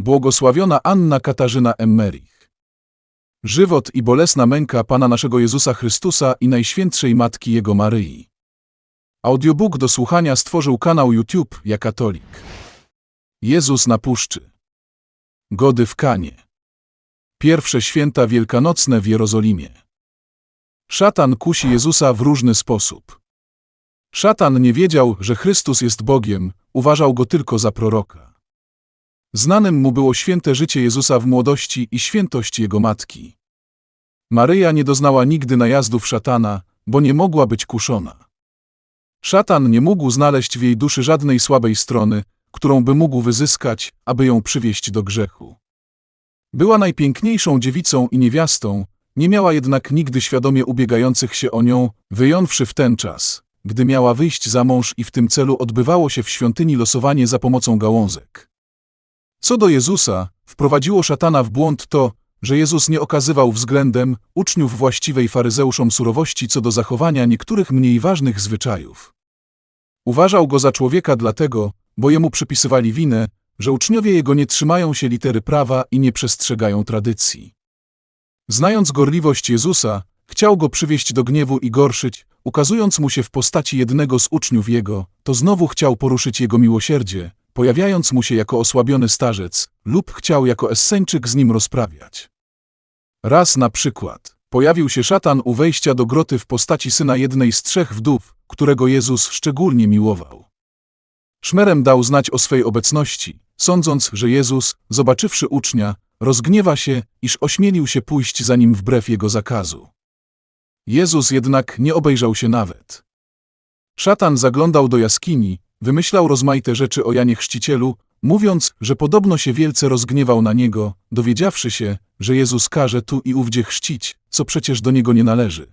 Błogosławiona Anna Katarzyna Emmerich. Żywot i bolesna męka Pana naszego Jezusa Chrystusa i Najświętszej Matki Jego Maryi. Audiobook do słuchania stworzył kanał YouTube Ja Katolik. Jezus na puszczy. Gody w Kanie. Pierwsze święta wielkanocne w Jerozolimie. Szatan kusi Jezusa w różny sposób. Szatan nie wiedział, że Chrystus jest Bogiem, uważał go tylko za proroka. Znanym mu było święte życie Jezusa w młodości i świętość jego matki. Maryja nie doznała nigdy najazdów szatana, bo nie mogła być kuszona. Szatan nie mógł znaleźć w jej duszy żadnej słabej strony, którą by mógł wyzyskać, aby ją przywieść do grzechu. Była najpiękniejszą dziewicą i niewiastą, nie miała jednak nigdy świadomie ubiegających się o nią, wyjąwszy w ten czas, gdy miała wyjść za mąż i w tym celu odbywało się w świątyni losowanie za pomocą gałązek. Co do Jezusa, wprowadziło szatana w błąd to, że Jezus nie okazywał względem uczniów właściwej faryzeuszom surowości co do zachowania niektórych mniej ważnych zwyczajów. Uważał go za człowieka dlatego, bo jemu przypisywali winę, że uczniowie jego nie trzymają się litery prawa i nie przestrzegają tradycji. Znając gorliwość Jezusa, chciał go przywieść do gniewu i gorszyć, ukazując mu się w postaci jednego z uczniów jego, to znowu chciał poruszyć jego miłosierdzie, pojawiając mu się jako osłabiony starzec, lub chciał jako esseńczyk z nim rozprawiać. Raz na przykład pojawił się szatan u wejścia do groty w postaci syna jednej z trzech wdów, którego Jezus szczególnie miłował. Szmerem dał znać o swej obecności, sądząc, że Jezus, zobaczywszy ucznia, rozgniewa się, iż ośmielił się pójść za nim wbrew jego zakazu. Jezus jednak nie obejrzał się nawet. Szatan zaglądał do jaskini, wymyślał rozmaite rzeczy o Janie Chrzcicielu, mówiąc, że podobno się wielce rozgniewał na niego, dowiedziawszy się, że Jezus każe tu i ówdzie chrzcić, co przecież do niego nie należy.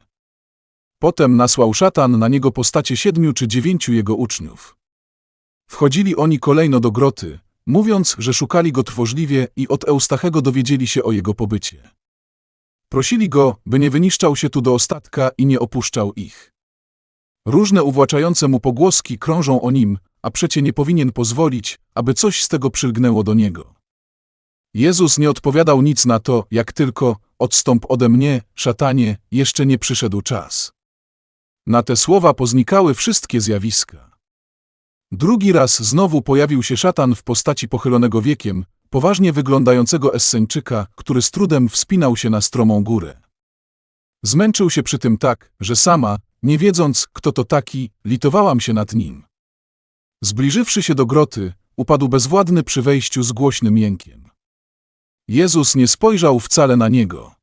Potem nasłał szatan na niego postacie siedmiu czy dziewięciu jego uczniów. Wchodzili oni kolejno do groty, mówiąc, że szukali go trwożliwie i od Eustachego dowiedzieli się o jego pobycie. Prosili go, by nie wyniszczał się tu do ostatka i nie opuszczał ich. Różne uwłaczające mu pogłoski krążą o nim, a przecie nie powinien pozwolić, aby coś z tego przylgnęło do niego. Jezus nie odpowiadał nic na to, jak tylko odstąp ode mnie, szatanie, jeszcze nie przyszedł czas. Na te słowa poznikały wszystkie zjawiska. Drugi raz znowu pojawił się szatan w postaci pochylonego wiekiem, poważnie wyglądającego esseńczyka, który z trudem wspinał się na stromą górę. Zmęczył się przy tym tak, że sama, nie wiedząc, kto to taki, litowałam się nad nim. Zbliżywszy się do groty, upadł bezwładny przy wejściu z głośnym jękiem. Jezus nie spojrzał wcale na niego.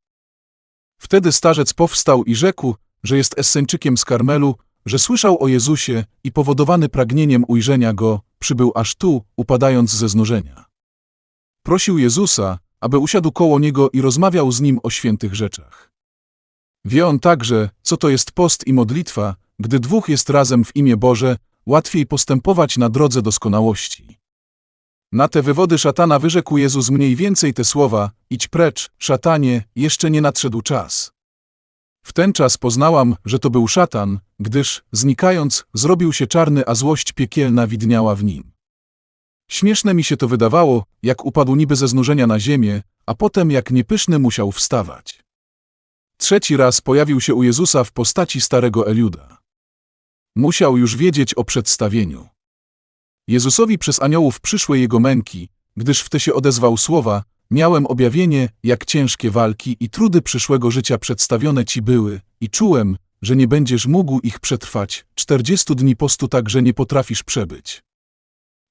Wtedy starzec powstał i rzekł, że jest esseńczykiem z Karmelu, że słyszał o Jezusie i powodowany pragnieniem ujrzenia Go, przybył aż tu, upadając ze znużenia. Prosił Jezusa, aby usiadł koło Niego i rozmawiał z Nim o świętych rzeczach. Wie on także, co to jest post i modlitwa, gdy dwóch jest razem w imię Boże, łatwiej postępować na drodze doskonałości. Na te wywody szatana wyrzekł Jezus mniej więcej te słowa, idź precz, szatanie, jeszcze nie nadszedł czas. W ten czas poznałam, że to był szatan, gdyż, znikając, zrobił się czarny, a złość piekielna widniała w nim. Śmieszne mi się to wydawało, jak upadł niby ze znużenia na ziemię, a potem jak niepyszny musiał wstawać. Trzeci raz pojawił się u Jezusa w postaci starego Eliuda. Musiał już wiedzieć o przedstawieniu. Jezusowi przez aniołów przyszły jego męki, gdyż w te się odezwał słowa, miałem objawienie, jak ciężkie walki i trudy przyszłego życia przedstawione ci były, i czułem, że nie będziesz mógł ich przetrwać, czterdziestu dni postu tak, że nie potrafisz przebyć.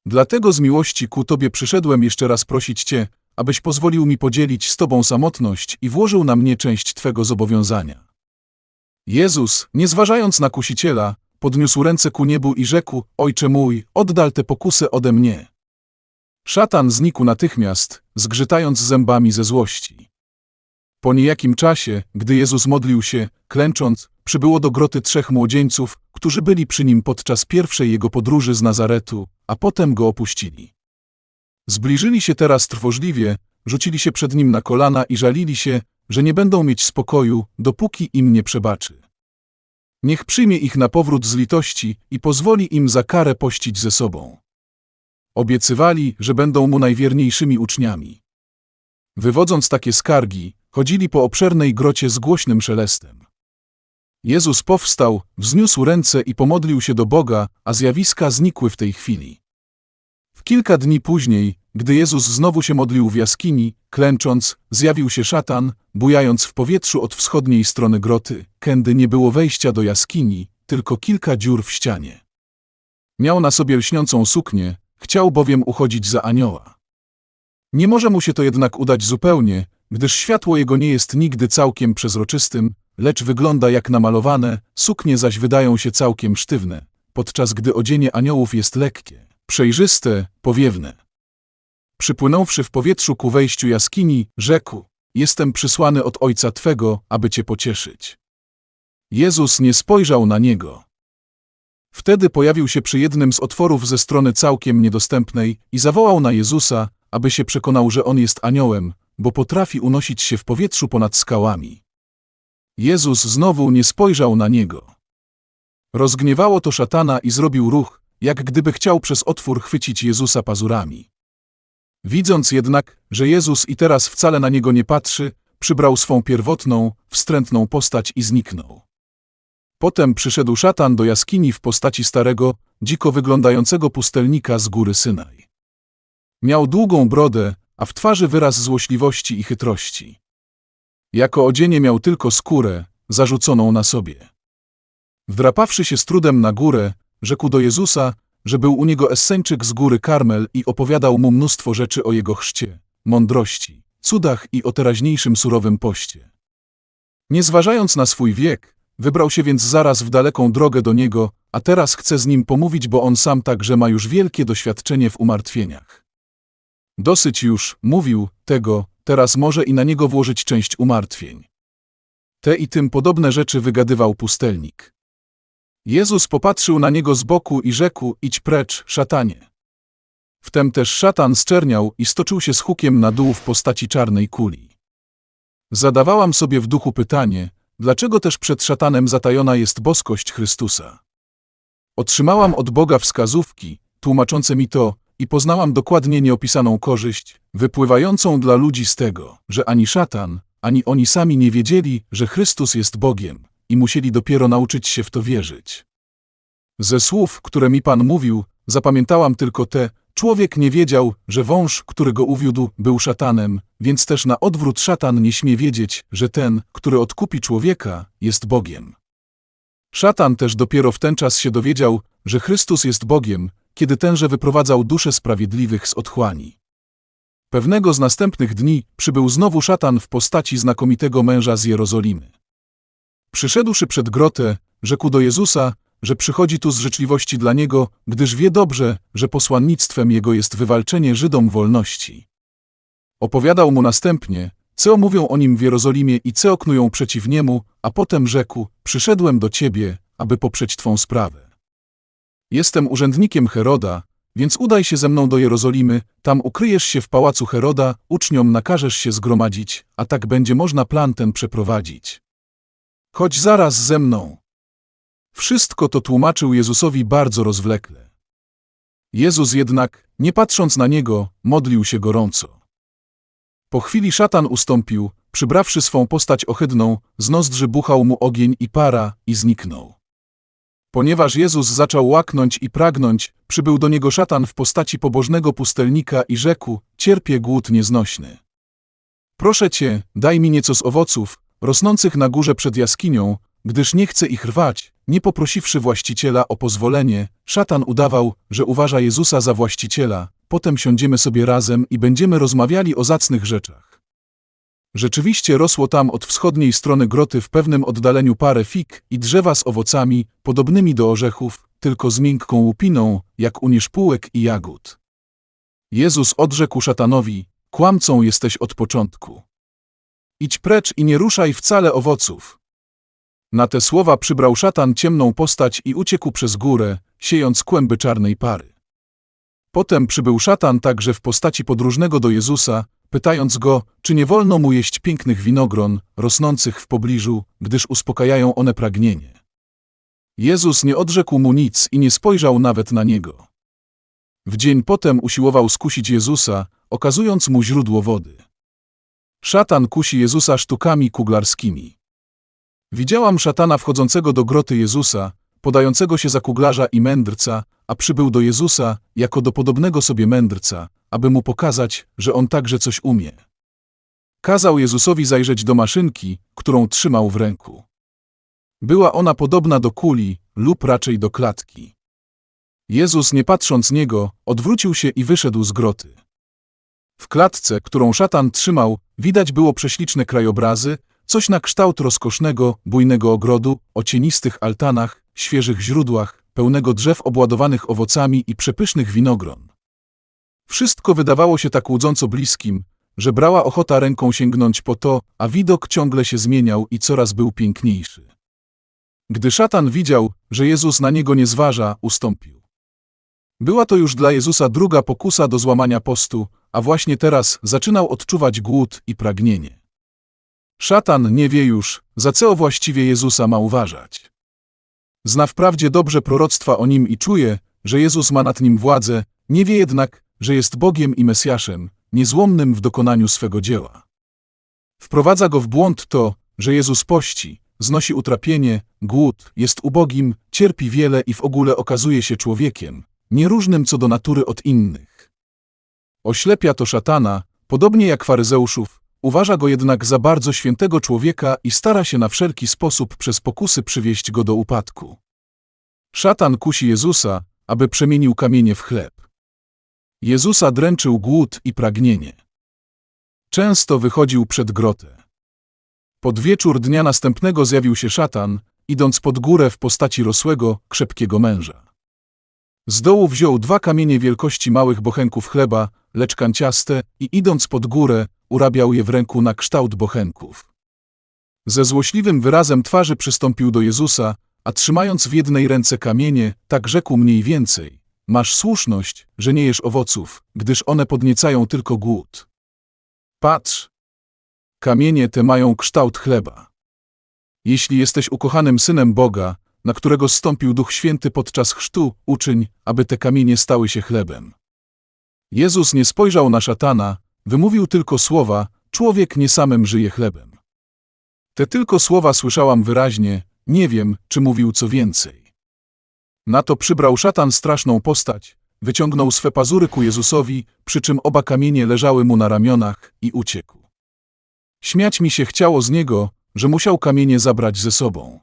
Dlatego z miłości ku Tobie przyszedłem jeszcze raz prosić Cię, abyś pozwolił mi podzielić z Tobą samotność i włożył na mnie część Twego zobowiązania. Jezus, nie zważając na kusiciela, podniósł ręce ku niebu i rzekł, Ojcze mój, oddal te pokusy ode mnie. Szatan znikł natychmiast, zgrzytając zębami ze złości. Po niejakim czasie, gdy Jezus modlił się, klęcząc, przybyło do groty trzech młodzieńców, którzy byli przy nim podczas pierwszej jego podróży z Nazaretu, a potem go opuścili. Zbliżyli się teraz trwożliwie, rzucili się przed nim na kolana i żalili się, że nie będą mieć spokoju, dopóki im nie przebaczy. Niech przyjmie ich na powrót z litości i pozwoli im za karę pościć ze sobą. Obiecywali, że będą mu najwierniejszymi uczniami. Wywodząc takie skargi, chodzili po obszernej grocie z głośnym szelestem. Jezus powstał, wzniósł ręce i pomodlił się do Boga, a zjawiska znikły w tej chwili. Kilka dni później, gdy Jezus znowu się modlił w jaskini, klęcząc, zjawił się szatan, bujając w powietrzu od wschodniej strony groty, kędy nie było wejścia do jaskini, tylko kilka dziur w ścianie. Miał na sobie lśniącą suknię, chciał bowiem uchodzić za anioła. Nie może mu się to jednak udać zupełnie, gdyż światło jego nie jest nigdy całkiem przezroczystym, lecz wygląda jak namalowane, suknie zaś wydają się całkiem sztywne, podczas gdy odzienie aniołów jest lekkie, przejrzyste, powiewne. Przypłynąwszy w powietrzu ku wejściu jaskini, rzekł: Jestem przysłany od ojca twego, aby cię pocieszyć. Jezus nie spojrzał na niego. Wtedy pojawił się przy jednym z otworów ze strony całkiem niedostępnej i zawołał na Jezusa, aby się przekonał, że on jest aniołem, bo potrafi unosić się w powietrzu ponad skałami. Jezus znowu nie spojrzał na niego. Rozgniewało to szatana i zrobił ruch, jak gdyby chciał przez otwór chwycić Jezusa pazurami. Widząc jednak, że Jezus i teraz wcale na niego nie patrzy, przybrał swą pierwotną, wstrętną postać i zniknął. Potem przyszedł szatan do jaskini w postaci starego, dziko wyglądającego pustelnika z góry Synaj. Miał długą brodę, a w twarzy wyraz złośliwości i chytrości. Jako odzienie miał tylko skórę, zarzuconą na sobie. Wdrapawszy się z trudem na górę, rzekł do Jezusa, że był u niego Esseńczyk z góry Karmel i opowiadał mu mnóstwo rzeczy o jego chrzcie, mądrości, cudach i o teraźniejszym surowym poście. Nie zważając na swój wiek, wybrał się więc zaraz w daleką drogę do niego, a teraz chce z nim pomówić, bo on sam także ma już wielkie doświadczenie w umartwieniach. Dosyć już, mówił, tego, teraz może i na niego włożyć część umartwień. Te i tym podobne rzeczy wygadywał pustelnik. Jezus popatrzył na niego z boku i rzekł, idź precz, szatanie. Wtem też szatan zczerniał i stoczył się z hukiem na dół w postaci czarnej kuli. Zadawałam sobie w duchu pytanie, dlaczego też przed szatanem zatajona jest boskość Chrystusa. Otrzymałam od Boga wskazówki, tłumaczące mi to, i poznałam dokładnie nieopisaną korzyść, wypływającą dla ludzi z tego, że ani szatan, ani oni sami nie wiedzieli, że Chrystus jest Bogiem i musieli dopiero nauczyć się w to wierzyć. Ze słów, które mi Pan mówił, zapamiętałam tylko te, człowiek nie wiedział, że wąż, który go uwiódł, był szatanem, więc też na odwrót szatan nie śmie wiedzieć, że ten, który odkupi człowieka, jest Bogiem. Szatan też dopiero w ten czas się dowiedział, że Chrystus jest Bogiem, kiedy tenże wyprowadzał dusze sprawiedliwych z otchłani. Pewnego z następnych dni przybył znowu szatan w postaci znakomitego męża z Jerozolimy. Przyszedłszy przed grotę, rzekł do Jezusa, że przychodzi tu z życzliwości dla niego, gdyż wie dobrze, że posłannictwem jego jest wywalczenie Żydom wolności. Opowiadał mu następnie, co mówią o nim w Jerozolimie i co oknują przeciw niemu, a potem rzekł, przyszedłem do ciebie, aby poprzeć twą sprawę. Jestem urzędnikiem Heroda, więc udaj się ze mną do Jerozolimy, tam ukryjesz się w pałacu Heroda, uczniom nakażesz się zgromadzić, a tak będzie można plan ten przeprowadzić. Chodź zaraz ze mną. Wszystko to tłumaczył Jezusowi bardzo rozwlekle. Jezus jednak, nie patrząc na niego, modlił się gorąco. Po chwili szatan ustąpił, przybrawszy swą postać ohydną, z nozdrzy buchał mu ogień i para i zniknął. Ponieważ Jezus zaczął łaknąć i pragnąć, przybył do niego szatan w postaci pobożnego pustelnika i rzekł, cierpię głód nieznośny. Proszę cię, daj mi nieco z owoców, rosnących na górze przed jaskinią, gdyż nie chcę ich rwać, nie poprosiwszy właściciela o pozwolenie, szatan udawał, że uważa Jezusa za właściciela, potem siądziemy sobie razem i będziemy rozmawiali o zacnych rzeczach. Rzeczywiście rosło tam od wschodniej strony groty w pewnym oddaleniu parę fig i drzewa z owocami, podobnymi do orzechów, tylko z miękką łupiną, jak u nieszpółek i jagód. Jezus odrzekł szatanowi, kłamcą jesteś od początku. Idź precz i nie ruszaj wcale owoców. Na te słowa przybrał szatan ciemną postać i uciekł przez górę, siejąc kłęby czarnej pary. Potem przybył szatan także w postaci podróżnego do Jezusa, pytając go, czy nie wolno mu jeść pięknych winogron, rosnących w pobliżu, gdyż uspokajają one pragnienie. Jezus nie odrzekł mu nic i nie spojrzał nawet na niego. W dzień potem usiłował skusić Jezusa, okazując mu źródło wody. Szatan kusi Jezusa sztukami kuglarskimi. Widziałam szatana wchodzącego do groty Jezusa, podającego się za kuglarza i mędrca, a przybył do Jezusa jako do podobnego sobie mędrca, aby mu pokazać, że on także coś umie. Kazał Jezusowi zajrzeć do maszynki, którą trzymał w ręku. Była ona podobna do kuli lub raczej do klatki. Jezus, nie patrząc niego, odwrócił się i wyszedł z groty. W klatce, którą szatan trzymał, widać było prześliczne krajobrazy, coś na kształt rozkosznego, bujnego ogrodu, o cienistych altanach, świeżych źródłach, pełnego drzew obładowanych owocami i przepysznych winogron. Wszystko wydawało się tak łudząco bliskim, że brała ochota ręką sięgnąć po to, a widok ciągle się zmieniał i coraz był piękniejszy. Gdy szatan widział, że Jezus na niego nie zważa, ustąpił. Była to już dla Jezusa druga pokusa do złamania postu, a właśnie teraz zaczynał odczuwać głód i pragnienie. Szatan nie wie już, za co właściwie Jezusa ma uważać. Zna wprawdzie dobrze proroctwa o nim i czuje, że Jezus ma nad nim władzę, nie wie jednak, że jest Bogiem i Mesjaszem, niezłomnym w dokonaniu swego dzieła. Wprowadza go w błąd to, że Jezus pości, znosi utrapienie, głód, jest ubogim, cierpi wiele i w ogóle okazuje się człowiekiem, nieróżnym co do natury od innych. Oślepia to szatana, podobnie jak faryzeuszów, uważa go jednak za bardzo świętego człowieka i stara się na wszelki sposób przez pokusy przywieść go do upadku. Szatan kusi Jezusa, aby przemienił kamienie w chleb. Jezusa dręczył głód i pragnienie. Często wychodził przed grotę. Pod wieczór dnia następnego zjawił się szatan, idąc pod górę w postaci rosłego, krzepkiego męża. Z dołu wziął dwa kamienie wielkości małych bochenków chleba, lecz kanciaste, i idąc pod górę, urabiał je w ręku na kształt bochenków. Ze złośliwym wyrazem twarzy przystąpił do Jezusa, a trzymając w jednej ręce kamienie, tak rzekł mniej więcej. Masz słuszność, że nie jesz owoców, gdyż one podniecają tylko głód. Patrz. Kamienie te mają kształt chleba. Jeśli jesteś ukochanym synem Boga, na którego zstąpił Duch Święty podczas chrztu, uczyń, aby te kamienie stały się chlebem. Jezus nie spojrzał na szatana, wymówił tylko słowa, człowiek nie samym żyje chlebem. Te tylko słowa słyszałam wyraźnie, nie wiem, czy mówił co więcej. Na to przybrał szatan straszną postać, wyciągnął swe pazury ku Jezusowi, przy czym oba kamienie leżały mu na ramionach i uciekł. Śmiać mi się chciało z niego, że musiał kamienie zabrać ze sobą.